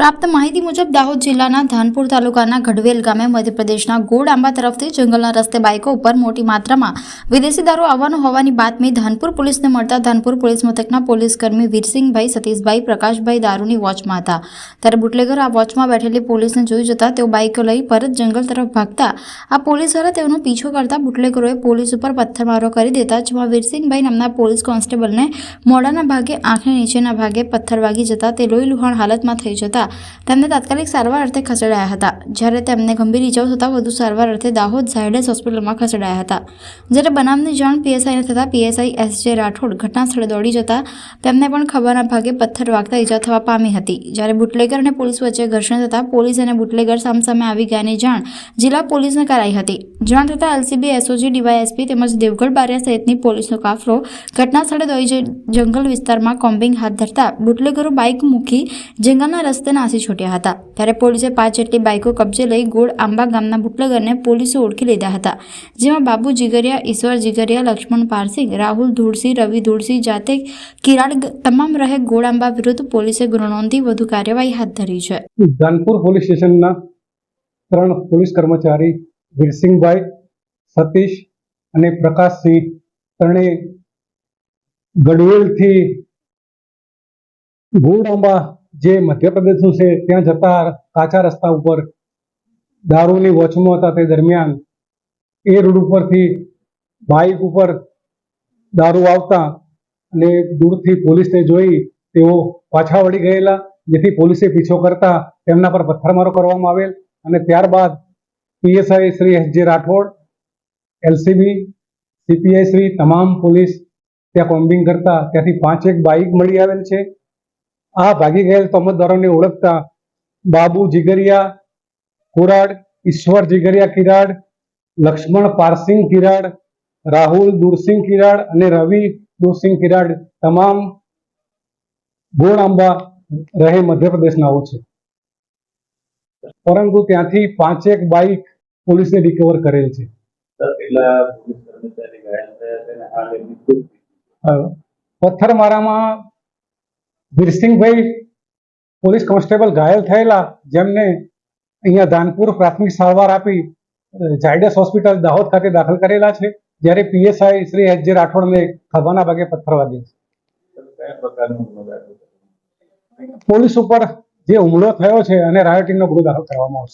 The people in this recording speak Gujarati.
પ્રાપ્ત માહિતી મુજબ, દાહોદ જિલ્લાના ધાનપુર તાલુકાના ગઢવેલ ગામે મધ્યપ્રદેશના ગોળ આંબા તરફથી જંગલના રસ્તે બાઇકો ઉપર મોટી માત્રામાં વિદેશી દારૂ આવવાનો હોવાની બાતમી ધાનપુર પોલીસને મળતા ધાનપુર પોલીસ મથકના પોલીસ કર્મી વીરસિંહભાઈ, સતીશભાઈ, પ્રકાશભાઈ દારૂની વોચમાં હતા. ત્યારે બુટલેગર આ વોચમાં બેઠેલી પોલીસને જોઈ જતા તેઓ બાઇકો લઈ પરત જંગલ તરફ ભાગતા આ પોલીસ દ્વારા તેઓનો પીછો કરતા બુટલેગરોએ પોલીસ ઉપર પથ્થરમારો કરી દેતા, જેમાં વીરસિંહભાઈ નામના પોલીસ કોન્સ્ટેબલને મોડાના ભાગે, આંખની નીચેના ભાગે પથ્થર વાગી જતા તે લોહી લુહાણ હાલતમાં થઈ જતા તેમને તાત્કાલિક સારવાર અર્થે ખસેડાયા હતા. જ્યારે તેમને ગંભીર ઇજાઓ થતાં વધુ સારવાર અર્થે દાહોદ ઝાયડસ હોસ્પિટલમાં ખસેડાયા હતા. જ્યારે બનાવની જાણ પીએસઆઈને થતાં પીએસઆઈ એસ જે રાઠોડ ઘટનાસ્થળે દોડી જતા તેમને પણ ખબરના ભાગે પથ્થર વાગતા ઈજા થવા પામી હતી. જ્યારે બુટલેગર અને પોલીસ વચ્ચે ઘર્ષણ થતાં પોલીસ અને બુટલેગર સામસામે આવી ગયાની જાણ જિલ્લા પોલીસને કરાઈ હતી. જાણ થતાં એલસીબી, એસઓજી, ડીવાયએસપી તેમજ દેવગઢ બારિયા સહિતની પોલીસનો કાફલો ઘટના સ્થળે દોડી જઈ જંગલ વિસ્તારમાં કોમ્બિંગ હાથ ધરતા બુટલેગરો બાઇક મૂકી જંગલના રસ્તે નાસી છૂટ્યા હતા. ત્યારે પોલીસે પાંચ જેટલી બાઇકો કબજે લઈ ગોળ આંબા ગામના બુટલેગરને પોલીસે ઓળખી લીધા હતા. જેમાં બાબુ જીગરિયા, ઈશ્વર જીગરિયા, લક્ષ્મણ પારસિંગ રાહુલ ધૂળસિંહ રવિ ધૂળસિંહ જાતે કિરાડ તમામ રહે ગોળાંબા વિરુદ્ધ પોલીસે ગુનો નોંધી વધુ કાર્યવાહી હાથ ધરી છે. જાનપુર પોલીસ સ્ટેશનના ત્રણ પોલીસ કર્મચારી વીરસિંહભાઈ, સતીશ અને પ્રકાશસિંહ ત્રણેય ગઢવેલથી ગોળાંબા જે મધ્યપ્રદેશનું છે, ત્યાં જતા કાચા રસ્તા ઉપર દારૂની વોચમાં હતા તે દરમિયાન એ રોડ ઉપરથી બાઇક ઉપર દારૂ આવતા અને દૂરથી પોલીસને જોઈ તેઓ પાછા વળી ગયેલા, જેથી પોલીસે પીછો કરતા તેમના પર પથ્થરમારો કરવામાં આવેલ અને ત્યારબાદ પીએસઆઈ શ્રી એસ જે રાઠોડ, એલસીબી, સીપીઆઈ શ્રી, તમામ પોલીસ ત્યાં કોમ્બિંગ કરતા. ત્યાંથી પાંચેક બાઇક મળી આવેલ છે. આ ભાગી ગયેલ તોમતદારોને ઓળખતા બાબુ જીગરિયા કુરાડ ઈશ્વર જીગરિયા કિરાડ લક્ષ્મણ પારસિંહ કિરાડ રાહુલ દુરસિંહ કિરાડ અને રવિ દુરસિંહ કિરાડ તમામ ગોળાંબા રહે મધ્યપ્રદેશનાઓ છે. પરંતુ ત્યાંથી પાંચેક બાઇક પોલીસે રિકવર કરેલ છે. પથ્થરમારામાં વીરસિંહભાઈ પોલીસ કોન્સ્ટેબલ ઘાયલ થયેલા જેમને અહીંયા દાનપુર પ્રાથમિક સારવાર આપી ઝાયડસ હોસ્પિટલ દાહોદ ખાતે દાખલ કરેલા છે જ્યારે પીએસઆઈ શ્રી એચ જે રાઠોડને ખભાના ભાગે પથ્થર વાગ્યા છે? પોલીસ ઉપર જે હુમલો થયો છે અને રાયોટિંગનો ગુનો દાખલ કરવામાં આવશે